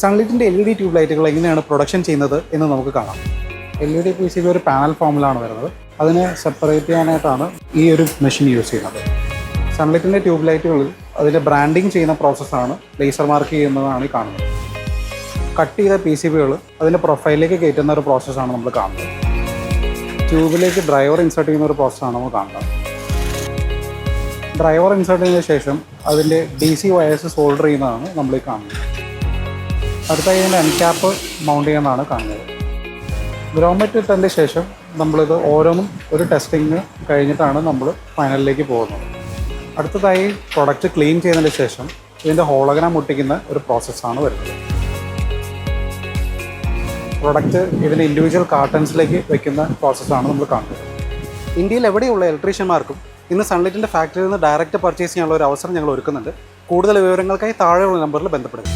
സൺലൈറ്റിന്റെ L E D tube ലൈറ്റുകൾ എങ്ങനെയാണ് production ചെയ്യുന്നത് എന്ന് നമുക്ക് കാണാം. L E D P C B ഒരു പാനൽ ഫോമിലാണ് വരുന്നത്. അതിനെ സെപ്പറേറ്റ് ചെയ്യാനായിട്ടാണ് ഈ ഒരു മെഷീൻ യൂസ് ചെയ്യുന്നത്. സൺലൈറ്റിന്റെ ട്യൂബ് ലൈറ്റുകളിൽ അതിന്റെ ബ്രാൻഡിങ് ചെയ്യുന്ന പ്രോസസ്സാണ് ലേസർ മാർക്ക് ചെയ്യുന്നതാണ് ഈ കാണുന്നത്. കട്ട് ചെയ്ത പി സി ബികൾ അതിന്റെ പ്രൊഫൈലിലേക്ക് കയറ്റുന്ന ഒരു പ്രോസസ്സാണ് നമ്മൾ കാണുന്നത്. ട്യൂബിലേക്ക് ഡ്രൈവർ ഇൻസേർട്ട് ചെയ്യുന്ന ഒരു പ്രോസസ്സാണ് നമ്മൾ കാണുന്നത്. ഡ്രൈവർ ഇൻസേർട്ട് ചെയ്തതിന് ശേഷം അതിന്റെ ഡി സി വയേഴ്സ് സോൾഡർ ചെയ്യുന്നതാണ് നമ്മൾ ഈ കാണുന്നത്. അടുത്തായി ഇതിന്റെ എൻക്യാപ്പ് മൗണ്ട് ചെയ്യുന്നതാണ് കാണുന്നത്. ഗ്രോമെറ്റ് ഇട്ടതിന് ശേഷം നമ്മളിത് ഓരോന്നും ഒരു ടെസ്റ്റിങ് കഴിഞ്ഞിട്ടാണ് നമ്മൾ ഫൈനലിലേക്ക് പോകുന്നത്. അടുത്തതായി പ്രൊഡക്റ്റ് ക്ലീൻ ചെയ്തതിന് ശേഷം ഇതിന്റെ ഹോളഗ്രാം ഒട്ടിക്കുന്ന ഒരു പ്രോസസ്സാണ് വരുന്നത്. പ്രൊഡക്റ്റ് ഇതിന്റെ ഇൻഡിവിജ്വൽ കാർട്ടൺസിലേക്ക് വെക്കുന്ന പ്രോസസ്സാണ് നമ്മൾ കാണുന്നത്. ഇന്ത്യയിൽ എവിടെയുള്ള ഇലക്ട്രീഷ്യന്മാർക്കും ഇന്ന് സൺലൈറ്റിന്റെ ഫാക്ടറിയിൽ നിന്ന് ഡയറക്റ്റ് പർച്ചേസ് ചെയ്യാനുള്ള ഒരു അവസരം ഞങ്ങൾ ഒരുക്കുന്നുണ്ട്. കൂടുതൽ വിവരങ്ങൾക്കായി താഴെയുള്ള നമ്പറിൽ ബന്ധപ്പെടുക.